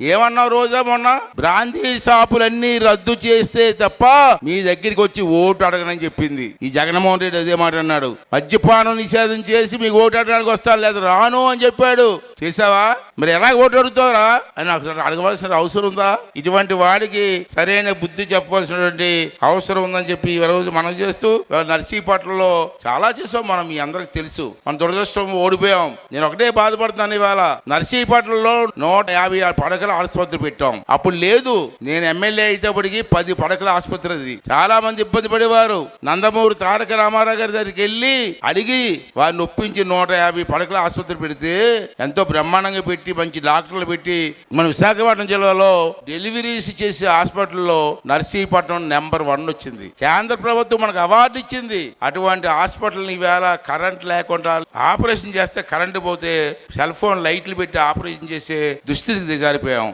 ఏమన్నావు రోజా మొన్న? బ్రాందీ షాపులన్నీ రద్దు చేస్తే తప్ప మీ దగ్గరికి వచ్చి ఓటు అడగనని చెప్పింది. ఈ జగన్మోహన్ రెడ్డి అదే మాట అన్నాడు. మద్యపానం నిషేధం చేసి మీకు ఓటు అడగడానికి వస్తాను లేదు? రాను అని చెప్పాడు. చేసావా మరి ఎలా ఓటు అడుగుతావురా? అని నాకు అడగవలసిన అవసరం ఉందా? ఇటువంటి వాడికి సరైన బుద్ధి చెప్పవలసినటువంటి అవసరం ఉందని చెప్పి ఈ రోజు మనం చేస్తూ నర్సీపట్నంలో చాలా చేసాం మనం మీ అందరికి తెలుసు. మన దురదృష్టం ఓడిపోయాం. నేను ఒకటే బాధపడుతున్నాను ఇవాళ. నర్సీపట్నంలో నూట యాభై ఆరు పడకల ఆసుపత్రి పెట్టాం. అప్పుడు లేదు నేను ఎమ్మెల్యే అయితేప్పటికి పది పడకల ఆసుపత్రి అది చాలా మంది ఇబ్బంది పడేవారు. నందమూరి తారక రామారావు గారి దగ్గరికి వెళ్ళి అడిగి వారిని ఒప్పించి నూట యాభై పడకల ఆసుపత్రి పెడితే ఎంతో బ్రహ్మాండంగా పెట్టి మంచి డాక్టర్లు పెట్టి మన విశాఖపట్నం జిల్లాలో డెలివరీస్ చేసే హాస్పిటల్లో నర్సీపట్నం నెంబర్ వన్ వచ్చింది. కేంద్ర ప్రభుత్వం మనకు అవార్డు ఇచ్చింది. అటువంటి హాస్పిటల్ ఈవేళ కరెంట్ లేకుండా ఆపరేషన్ చేస్తే కరెంటు పోతే సెల్ ఫోన్ లైట్లు పెట్టి ఆపరేషన్ చేసే దుస్థితికి దిగారిపోయాం.